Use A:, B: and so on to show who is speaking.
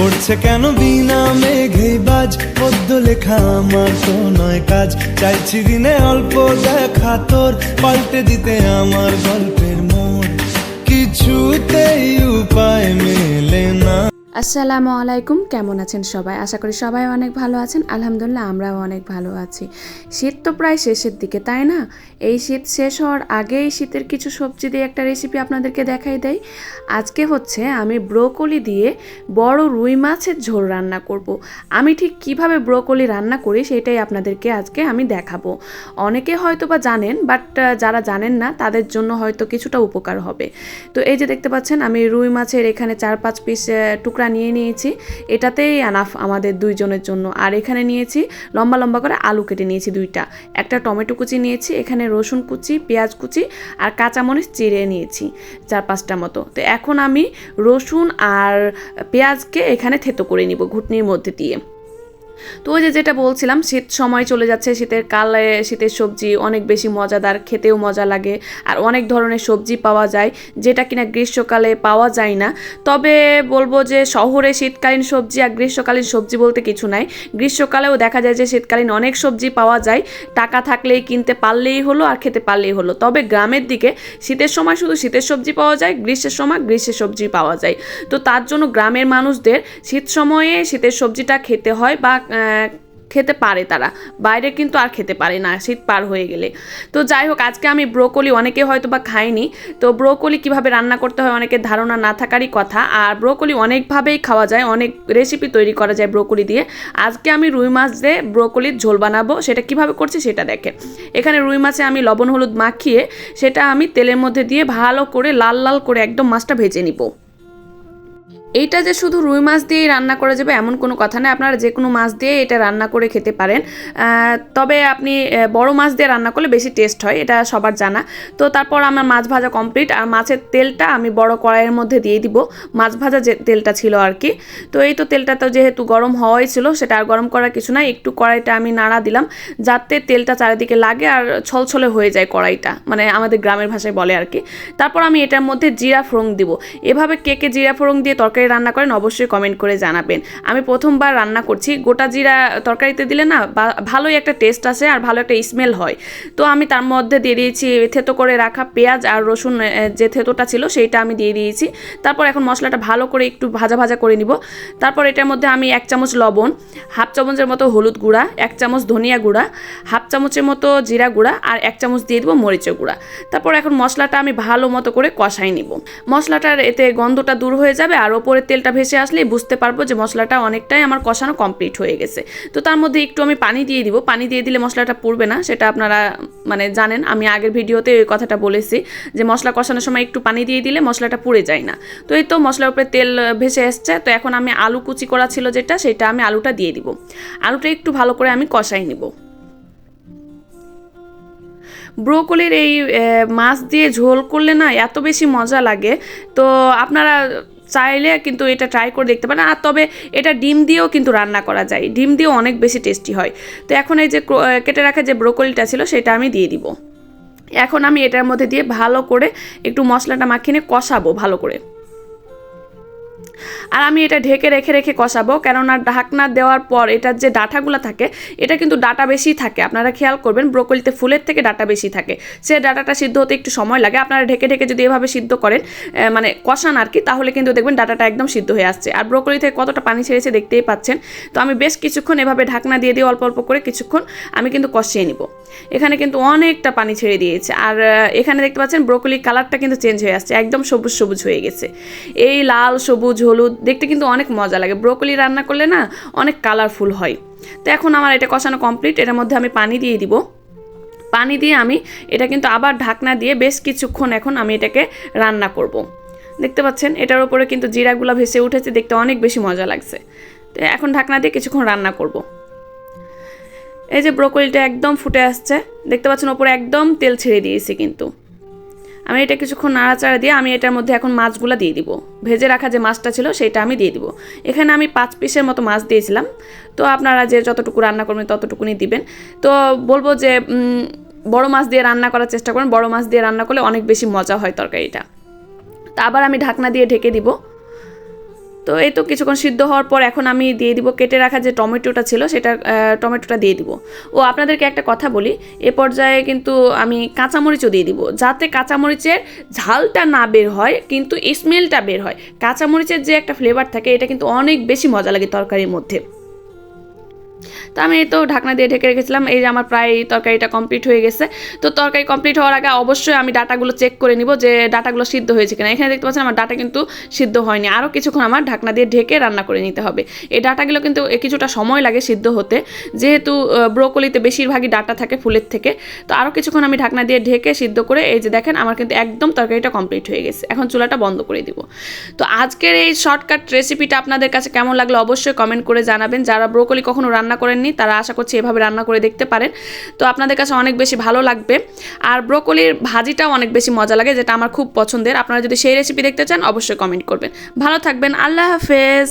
A: পড়ছে কেন বিনা মেঘেই বাজ? পদ্য লেখা আমার তো নয় কাজ। চাইছি দিনে অল্প দেখা তোর, পাল্টে দিতে আমার গল্পের মন কিছুতেই উপায় মেলে না।
B: আসসালামু আলাইকুম, কেমন আছেন সবাই? আশা করি সবাই অনেক ভালো আছেন। আলহামদুলিল্লাহ, আমরাও অনেক ভালো আছি। শীত তো প্রায় শেষের দিকে, তাই না? এই শীত শেষ হওয়ার আগেই শীতের কিছু সবজি দিয়ে একটা রেসিপি আপনাদেরকে দেখাই দেয় আজকে হচ্ছে আমি ব্রোকলি দিয়ে বড় রুই মাছের ঝোল রান্না করব। আমি ঠিক কীভাবে ব্রোকলি রান্না করি সেটাই আপনাদেরকে আজকে আমি দেখাবো। অনেকে হয়তো বা জানেন বাট যারা জানেন না, তাদের জন্য হয়তো কিছুটা উপকার হবে। তো এই যে দেখতে পাচ্ছেন, আমি রুই মাছের এখানে চার পাঁচ পিস টুকরা নিয়ে নিয়েছি। এটাতেই আনাফ আমাদের দুইজনের জন্য। আর এখানে নিয়েছি লম্বা লম্বা করে আলু কেটে নিয়েছি দুইটা। একটা টমেটো কুচি নিয়েছি, এখানে রসুন কুচি, পেঁয়াজ কুচি আর কাঁচামরিচ চিড়ে নিয়েছি চার পাঁচটা মতো। তো এখন আমি রসুন আর পেঁয়াজকে এখানে থেতো করে নিব ঘুটনির মধ্যে দিয়ে। তো ওই যে যেটা বলছিলাম, শীত সময় চলে যাচ্ছে, শীতের কালে শীতের সবজি অনেক বেশি মজাদার, খেতেও মজা লাগে, আর অনেক ধরনের সবজি পাওয়া যায়, যেটা কিনা গ্রীষ্মকালে পাওয়া যায় না। তবে বলব যে শহরে শীতকালীন সবজি আর গ্রীষ্মকালীন সবজি বলতে কিছু নাই। গ্রীষ্মকালেও দেখা যায় যে শীতকালীন অনেক সবজি পাওয়া যায়, টাকা থাকলেই কিনতে পারলেই হলো আর খেতে পারলেই হলো। তবে গ্রামের দিকে শীতের সময় শুধু শীতের সবজি পাওয়া যায়, গ্রীষ্মের সময় গ্রীষ্মের সবজি পাওয়া যায়। তো তার জন্য গ্রামের মানুষদের শীত সময়ে শীতের সবজিটা খেতে হয় বা খেতে পারে তারা। বাইরে কিন্তু আর খেতে পারে না, শীত পার হয়ে গেলে। তো যাই হোক, আজকে আমি ব্রোকলি অনেকে হয়তো বা খাইনি তো ব্রোকলি কীভাবে রান্না করতে হয় অনেকের ধারণা না থাকারই কথা। আর ব্রোকলি অনেকভাবেই খাওয়া যায়, অনেক রেসিপি তৈরি করা যায় ব্রোকলি দিয়ে। আজকে আমি রুই মাছ দিয়ে ব্রোকলির ঝোল বানাবো, সেটা কীভাবে করছি সেটা দেখে এখানে রুই মাছে আমি লবণ, হলুদ মাখিয়ে, সেটা আমি তেলের মধ্যে দিয়ে ভালো করে, লাল লাল করে একদম মাছটা ভেজে নিব। এইটা যে শুধু রুই মাছ দিয়েই রান্না করা যাবে, এমন কোনো কথা নেই আপনারা যে কোনো মাছ দিয়ে এটা রান্না করে খেতে পারেন। তবে আপনি বড় মাছ দিয়ে রান্না করলে বেশি টেস্ট হয়, এটা সবার জানা। তো তারপর আমার মাছ ভাজা কমপ্লিট। আর মাছের তেলটা আমি বড় কড়াইয়ের মধ্যে দিয়ে দিব। মাছ ভাজা যে তেলটা ছিল আর কি। তো এই তো তেলটা তো যেহেতু গরম হওয়াই ছিল, সেটা আর গরম করার কিছু নাই। একটু কড়াইটা আমি নাড়া দিলাম, যাতে তেলটা চারিদিকে লাগে আর ছলছলে হয়ে যায় কড়াইটা। মানে আমাদের গ্রামের ভাষায় বলে আর কি। তারপর আমি এটার মধ্যে জিরা ফোড়ন দিব। এভাবে কে কে জিরা ফোড়ন দিয়ে তরকারি রান্না করেন, অবশ্যই কমেন্ট করে জানাবেন। আমি প্রথমবার রান্না করছি, গোটা জিরা তরকারিতে দিলে না ভালোই একটা টেস্ট আসে আর ভালো একটা স্মেল হয়। তো আমি তার মধ্যে দিয়ে দিয়েছি থেতো করে রাখা পেঁয়াজ আর রসুন যে থেতোটা ছিল সেইটা আমি দিয়ে দিয়েছি। তারপর এখন মশলাটা ভালো করে একটু ভাজা ভাজা করে নিব। তারপর এটার মধ্যে আমি এক চামচ লবণ, হাফ চামচের মতো হলুদ গুঁড়া, এক চামচ ধনিয়া গুঁড়া, হাফ চামচের মতো জিরা গুঁড়া আর এক চামচ দিয়ে দেবো মরিচের গুঁড়া। তারপর এখন মশলাটা আমি ভালো মতো করে কষাই নিব। মশলাটার এতে গন্ধটা দূর হয়ে যাবে আর ওপরে তেলটা ভেসে আসলেই বুঝতে পারব যে মশলাটা অনেকটাই আমার কষানো কমপ্লিট হয়ে গেছে। তো তার মধ্যে একটু আমি পানি দিয়ে দিব। পানি দিয়ে দিলে মশলাটা পুড়বে না, সেটা আপনারা মানে জানেন, আমি আগের ভিডিওতে ওই কথাটা বলেছি যে মশলা কষানোর সময় একটু পানি দিয়ে দিলে মশলাটা পুড়ে যায় না। তো এই তো মশলার উপরে তেল ভেসে এসছে। তো এখন আমি আলু কুচি করা ছিল যেটা, সেটা আমি আলুটা দিয়ে দিব। আলুটা একটু ভালো করে আমি কষাই নিব। ব্রোকলির এই মাছ দিয়ে ঝোল করলে না এত বেশি মজা লাগে। তো আপনারা চাইলে কিন্তু এটা ট্রাই করে দেখতে পারেন। আর তবে এটা ডিম দিয়েও কিন্তু রান্না করা যায়। ডিম দিয়েও অনেক বেশি টেস্টি হয়। তো এখন এই যে কেটে রাখা যে ব্রোকলিটা ছিল সেটা আমি দিয়ে দিব। এখন আমি এটার মধ্যে দিয়ে ভালো করে একটু মশলাটা মাখিয়ে কষাবো ভালো করে। আর আমি এটা ঢেকে রেখে রেখে কষাবো, কেননা ঢাকনা দেওয়ার পর এটার যে ডাঁটাগুলো থাকে, এটা কিন্তু ডাটা বেশি থাকে। আপনারা খেয়াল করবেন, ব্রোকলিতে ফুলের থেকে ডাটা বেশি থাকে। সে ডাটাটা সিদ্ধ হতে একটু সময় লাগে, আপনারা ঢেকে ঢেকে যদি এভাবে সিদ্ধ করেন মানে কষান আর কি, তাহলে কিন্তু দেখবেন ডাটাটা একদম সিদ্ধ হয়ে আসছে। আর ব্রোকলি থেকে কতটা পানি ছেড়েছে দেখতেই পাচ্ছেন। তো আমি বেশ কিছুক্ষণ এভাবে ঢাকনা দিয়ে দিয়ে অল্প অল্প করে কিছুক্ষণ আমি কিন্তু কষিয়ে নিব। এখানে কিন্তু অনেকটা পানি ছেড়ে দিয়েছে। আর এখানে দেখতে পাচ্ছেন, ব্রোকলির কালারটা কিন্তু চেঞ্জ হয়ে আসছে, একদম সবুজ সবুজ হয়ে গেছে। এই লাল সবুজ হলুদ, দেখতে কিন্তু অনেক মজা লাগে। ব্রোকলি রান্না করলে না অনেক কালারফুল হয়। তো এখন আমার এটা কষানো কমপ্লিট এটার মধ্যে আমি পানি দিয়ে দিব। পানি দিয়ে আমি এটা কিন্তু আবার ঢাকনা দিয়ে বেশ কিছুক্ষণ এখন আমি এটাকে রান্না করব। দেখতে পাচ্ছেন, এটার উপরে কিন্তু জিরাগুলো ভেসে উঠেছে, দেখতে অনেক বেশি মজা লাগছে। তো এখন ঢাকনা দিয়ে কিছুক্ষণ রান্না করব। এই যে ব্রোকলিটা একদম ফুটে আসছে, দেখতে পাচ্ছেন ওপরে একদম তেল ছেড়ে দিয়েছি কিন্তু। আমি এটা কিছুক্ষণ নাড়াচাড়া দিয়ে আমি এটার মধ্যে এখন মাছগুলো দিয়ে দিব। ভেজে রাখা যে মাছটা ছিল সেটা আমি দিয়ে দিব। এখানে আমি পাঁচ পিসের মতো মাছ দিয়েছিলাম। তো আপনারা যে যতটুকু রান্না করবেন ততটুকুনি দিবেন। তো বলব যে বড় মাছ দিয়ে রান্না করার চেষ্টা করেন। বড় মাছ দিয়ে রান্না করলে অনেক বেশি মজা হয় তরকারিটা। তা আবার আমি ঢাকনা দিয়ে ঢেকে দিব। তো এই তো কিছুক্ষণ সিদ্ধ হওয়ার পর এখন আমি দিয়ে দিব, কেটে রাখা যে টমেটোটা ছিল সেটা টমেটোটা দিয়ে দিব। ও, আপনাদেরকে একটা কথা বলি, এ পর্যায়ে কিন্তু আমি কাঁচামরিচও দিয়ে দিব, যাতে কাঁচামরিচের ঝালটা না বের হয়, কিন্তু স্মেলটা বের হয়। কাঁচামরিচের যে একটা ফ্লেভার থাকে, এটা কিন্তু অনেক বেশি মজা লাগে তরকারির মধ্যে। তো আমি তো ঢাকনা দিয়ে ঢেকে রেখেছিলাম। এই যে আমার প্রায় তরকারিটা কমপ্লিট হয়ে গেছে। তো তরকারি কমপ্লিট হওয়ার আগে অবশ্যই আমি ডাটাগুলো চেক করে নিব যে ডাটাগুলো সিদ্ধ হয়েছে কিনা। এখানে দেখতে পাচ্ছেন আমার ডাটা কিন্তু সিদ্ধ হয়নি। আরও কিছুক্ষণ আমার ঢাকনা দিয়ে ঢেকে রান্না করে নিতে হবে। এই ডাটাগুলো কিন্তু কিছুটা সময় লাগে সিদ্ধ হতে। যেহেতু ব্রোকলিতে বেশিরভাগই ডাটা থাকে ফুলের থেকে। তো আরও কিছুক্ষণ আমি ঢাকনা দিয়ে ঢেকে সিদ্ধ করে এই যে দেখেন আমার কিন্তু একদম তরকারিটা কমপ্লিট হয়ে গেছে। এখন চুলাটা বন্ধ করে দিব। তো আজকের এই শর্টকাট রেসিপিটা আপনাদের কাছে কেমন লাগল অবশ্যই কমেন্ট করে জানাবেন। যারা ব্রোকলি কখনো রান্না করেননি, তারা আশা করছি এভাবে রান্না করে দেখতে পারেন। তো আপনাদের কাছে অনেক বেশি ভালো লাগবে। আর ব্রোকলির ভাজিটাও অনেক বেশি মজা লাগে, যেটা আমার খুব পছন্দের। আপনারা যদি সেই রেসিপি দেখতে চান, অবশ্যই কমেন্ট করবেন। ভালো থাকবেন, আল্লাহ হাফেজ।